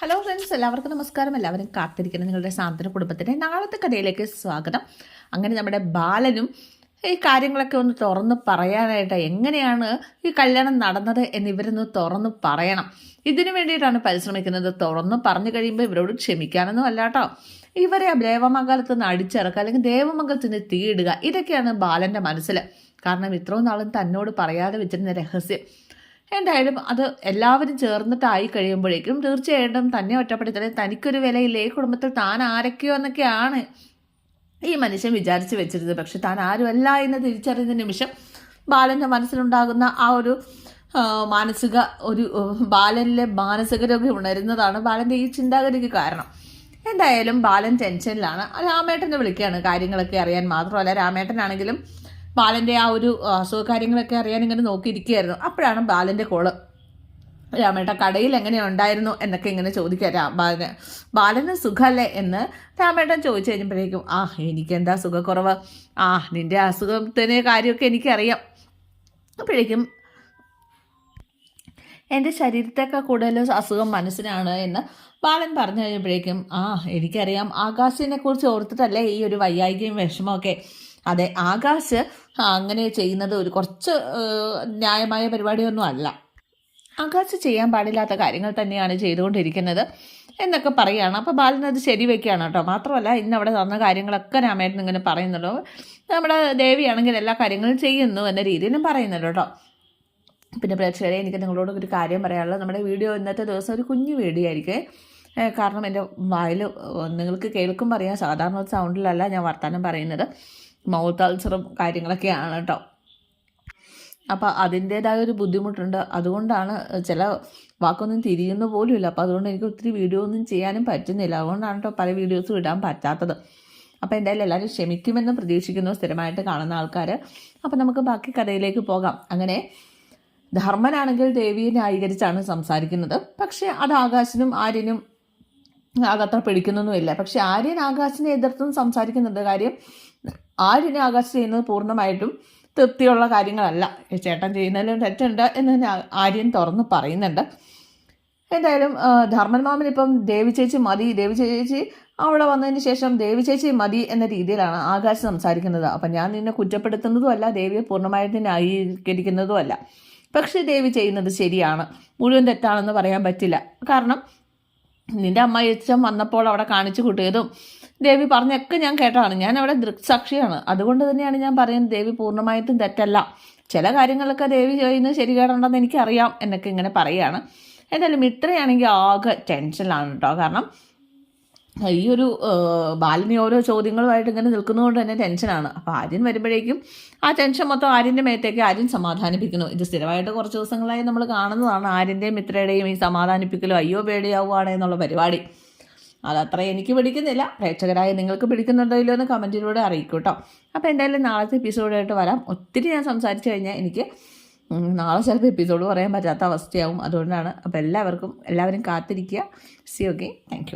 Hello friends എല്ലാവർക്കും നമസ്കാരം. എല്ലാവരും കാത്തിരിക്കുന്ന. നിങ്ങളുടെ സാന്ത്വന കുടുംബത്തിന്റെ നാളത്തെ കഥയിലേക്ക് സ്വാഗതം. അങ്ങനെ നമ്മുടെ ബാലനും ഈ കാര്യങ്ങളൊക്കെ ഒന്ന് തുറന്ന് പറയാനായിട്ട് എങ്ങനെയാണ് ഈ കല്യാണം നടന്നത് എന്നിവരൊന്ന് തുറന്ന് പറയണം. ഇതിനു വേണ്ടിയിട്ടാണ് പരിശ്രമിക്കുന്നത്. തുറന്ന് പറഞ്ഞു കഴിയുമ്പോൾ ഇവരോട് ക്ഷമിക്കാനൊന്നും അല്ല കേട്ടോ ഇവരെ ദേവമംഗലത്ത് നിന്ന് അടിച്ചിറക്കുക അല്ലെങ്കിൽ ദേവമംഗലത്തിന് തീയിടുക ഇതൊക്കെയാണ് ബാലന്റെ മനസ്സിൽ കാരണം ഇത്രയും നാളും തന്നോട് പറയാതെ വെച്ചിരുന്ന രഹസ്യം. എന്തായാലും അത് എല്ലാവരും ചേർന്നിട്ടായി കഴിയുമ്പോഴേക്കും തീർച്ചയായിട്ടും തന്നെ ഒറ്റപ്പെടുത്തലേ തനിക്കൊരു വിലയില്ലേ? കുടുംബത്തിൽ താൻ ആരൊക്കെയോ എന്നൊക്കെയാണ് ഈ മനുഷ്യൻ വിചാരിച്ചു വെച്ചിരുന്നത്. പക്ഷെ താൻ ആരുമല്ല എന്ന് തിരിച്ചറിയുന്ന നിമിഷം ബാലന്റെ മനസ്സിലുണ്ടാകുന്ന ആ ഒരു മാനസിക ഒരു ബാലനിലെ മാനസിക രോഗം ഉണരുന്നതാണ് ബാലന്റെ ഈ ചിന്താഗതിക്ക് കാരണം. എന്തായാലും ബാലൻ ടെൻഷനിലാണ്. രാമേട്ടനെ വിളിക്കുകയാണ്. കാര്യങ്ങളൊക്കെ അറിയാൻ മാത്രമല്ല രാമേട്ടനാണെങ്കിലും ബാലന്റെ ആ ഒരു അസുഖ കാര്യങ്ങളൊക്കെ അറിയാൻ ഇങ്ങനെ നോക്കിയിരിക്കുകയായിരുന്നു. അപ്പോഴാണ് ബാലന്റെ കോൾ രാമേട്ട കടയിൽ എങ്ങനെ ഉണ്ടായിരുന്നു? എന്നൊക്കെ ഇങ്ങനെ ചോദിക്കുക. രാ ബാലന് ബാലന് സുഖമല്ലേ എന്ന് രാമേട്ടൻ ചോദിച്ചു കഴിഞ്ഞപ്പോഴേക്കും ആ എനിക്കെന്താ സുഖക്കുറവ്? ആ നിന്റെ അസുഖത്തിന് കാര്യമൊക്കെ എനിക്കറിയാം. അപ്പോഴേക്കും എന്റെ ശരീരത്തേക്കാൾ കൂടുതൽ അസുഖം മനസ്സിനാണ് എന്ന് ബാലൻ പറഞ്ഞു കഴിഞ്ഞപ്പോഴേക്കും ആ എനിക്കറിയാം. ആകാശിനെ കുറിച്ച് ഓർത്തിട്ടല്ലേ ഈ ഒരു വയ്യായികയും വിഷമമൊക്കെ അതെ ആകാശ് അങ്ങനെ ചെയ്യുന്നത് ഒരു കുറച്ച് ന്യായമായ പരിപാടിയൊന്നും അല്ല. ആകാശ് ചെയ്യാൻ പാടില്ലാത്ത കാര്യങ്ങൾ തന്നെയാണ് ചെയ്തുകൊണ്ടിരിക്കുന്നത് എന്നൊക്കെ പറയുകയാണ് അപ്പോൾ ബാലൻ അത് ശരിവെക്കുകയാണ് കേട്ടോ. മാത്രമല്ല ഇന്ന് അവിടെ തന്ന കാര്യങ്ങളൊക്കെ രാമേട്ടൻ ഇങ്ങനെ പറയുന്നുള്ളൂ നമ്മുടെ ദേവിയാണെങ്കിൽ എല്ലാ കാര്യങ്ങളും ചെയ്യുന്നു എന്ന രീതിയിലും പറയുന്നുണ്ട് കേട്ടോ. പിന്നെ പ്രേക്ഷകരെ എനിക്ക് നിങ്ങളോട് ഒരു കാര്യം പറയാനുള്ളത്. നമ്മുടെ വീഡിയോ ഇന്നത്തെ ദിവസം ഒരു കുഞ്ഞു വീഡിയോ ആയിരിക്കും. കാരണം എന്റെ വായിൽ നിങ്ങൾക്ക് കേൾക്കുമ്പോൾ അറിയാം സാധാരണ സൗണ്ടിലല്ല ഞാൻ വർത്തമാനം പറയുന്നത്. മൗത്ത് അൾസറും കാര്യങ്ങളൊക്കെയാണ് കേട്ടോ അപ്പോൾ അതിന്റേതായ ഒരു ബുദ്ധിമുട്ടുണ്ട്. അതുകൊണ്ടാണ് ചില വാക്കൊന്നും തിരിയുന്ന പോലുമില്ല. അപ്പോൾ അതുകൊണ്ട് എനിക്ക് ഒത്തിരി വീഡിയോ ഒന്നും ചെയ്യാനും പറ്റുന്നില്ല. അതുകൊണ്ടാണ് കേട്ടോ പല വീഡിയോസും ഇടാൻ പറ്റാത്തത്. അപ്പോൾ എന്തായാലും എല്ലാവരും ക്ഷമിക്കുമെന്ന് പ്രതീക്ഷിക്കുന്നു. സ്ഥിരമായിട്ട് കാണുന്ന ആൾക്കാർ അപ്പോൾ നമുക്ക് ബാക്കി കഥയിലേക്ക് പോകാം. അങ്ങനെ ധർമ്മനാണെങ്കിൽ ദേവിയെ ന്യായീകരിച്ചാണ് സംസാരിക്കുന്നത്. പക്ഷേ അത് ആകാശനും ആര്യനും അതത്ര പിടിക്കുന്നൊന്നുമില്ല. പക്ഷെ ആര്യൻ ആകാശിനെ എതിർത്തും സംസാരിക്കുന്നുണ്ട്. കാര്യം ആര്യനെ ആകാശ് ചെയ്യുന്നത് പൂർണമായിട്ടും തൃപ്തിയുള്ള കാര്യങ്ങളല്ല. ചേട്ടൻ ചെയ്യുന്നതിലും തെറ്റുണ്ട് എന്ന് തന്നെ ആര്യൻ തുറന്ന് പറയുന്നുണ്ട്. എന്തായാലും ധർമ്മൻ മാമൻ ഇപ്പം ദേവി ചേച്ചി മതി ദേവി ചേച്ചി അവിടെ വന്നതിന് ശേഷം ദേവി ചേച്ചി മതി എന്ന രീതിയിലാണ് ആകാശ് സംസാരിക്കുന്നത്. അപ്പം ഞാൻ നിന്നെ കുറ്റപ്പെടുത്തുന്നതും അല്ല ദേവിയെ പൂർണമായിട്ട് ന്യായീകരിക്കുന്നതും അല്ല. പക്ഷേ ദേവി ചെയ്യുന്നത് ശരിയാണ്. മുഴുവൻ തെറ്റാണെന്ന് പറയാൻ പറ്റില്ല. കാരണം നിന്റെ അമ്മ അച്ഛൻ വന്നപ്പോൾ അവിടെ കാണിച്ചു കൂട്ടിയതും ദേവി പറഞ്ഞൊക്കെ ഞാൻ കേട്ടതാണ്. ഞാൻ അവിടെ ദൃക്സാക്ഷിയാണ്. അതുകൊണ്ട് തന്നെയാണ് ഞാൻ പറയുന്നത് ദേവി പൂർണമായിട്ടും തെറ്റല്ല. ചില കാര്യങ്ങളൊക്കെ ദേവി ചെയ്യുന്നത് ശരി കേടണ്ടെന്ന് എനിക്കറിയാം എന്നൊക്കെ ഇങ്ങനെ പറയുകയാണ്. എന്തായാലും ഇത്രയാണെങ്കിൽ ആകെ ടെൻഷനിലാണ് കേട്ടോ കാരണം ഈ ഒരു ബാലിനി ഓരോ ചോദ്യങ്ങളുമായിട്ട് ഇങ്ങനെ നിൽക്കുന്നതുകൊണ്ട് തന്നെ ടെൻഷനാണ്. അപ്പോൾ ആര്യൻ വരുമ്പോഴേക്കും ആ ടെൻഷൻ മൊത്തം ആര്യന്റെ മേത്തേക്ക് ആര്യൻ സമാധാനിപ്പിക്കുന്നു. ഇത് സ്ഥിരമായിട്ട് കുറച്ച് ദിവസങ്ങളായി നമ്മൾ കാണുന്നതാണ് ആര്യന്റെയും മിത്രയുടെയും ഈ സമാധാനിപ്പിക്കലും. അയ്യോ പേടിയാവുകയാണ് എന്നുള്ള പരിപാടി. അതത്ര എനിക്ക് പിടിക്കുന്നില്ല. പ്രേക്ഷകരായ നിങ്ങൾക്ക് പിടിക്കുന്നുണ്ടോ ഇല്ലയോ എന്ന് കമന്റിലൂടെ അറിയിക്കും കേട്ടോ അപ്പോൾ എന്തായാലും നാളത്തെ എപ്പിസോഡായിട്ട് വരാം. ഒത്തിരി ഞാൻ സംസാരിച്ചു കഴിഞ്ഞാൽ എനിക്ക് നാളെ ചിലപ്പോൾ എപ്പിസോഡ് പറയാൻ പറ്റാത്ത അവസ്ഥയാവും. അതുകൊണ്ടാണ് അപ്പോൾ എല്ലാവർക്കും എല്ലാവരും കാത്തിരിക്കുക. C okay thank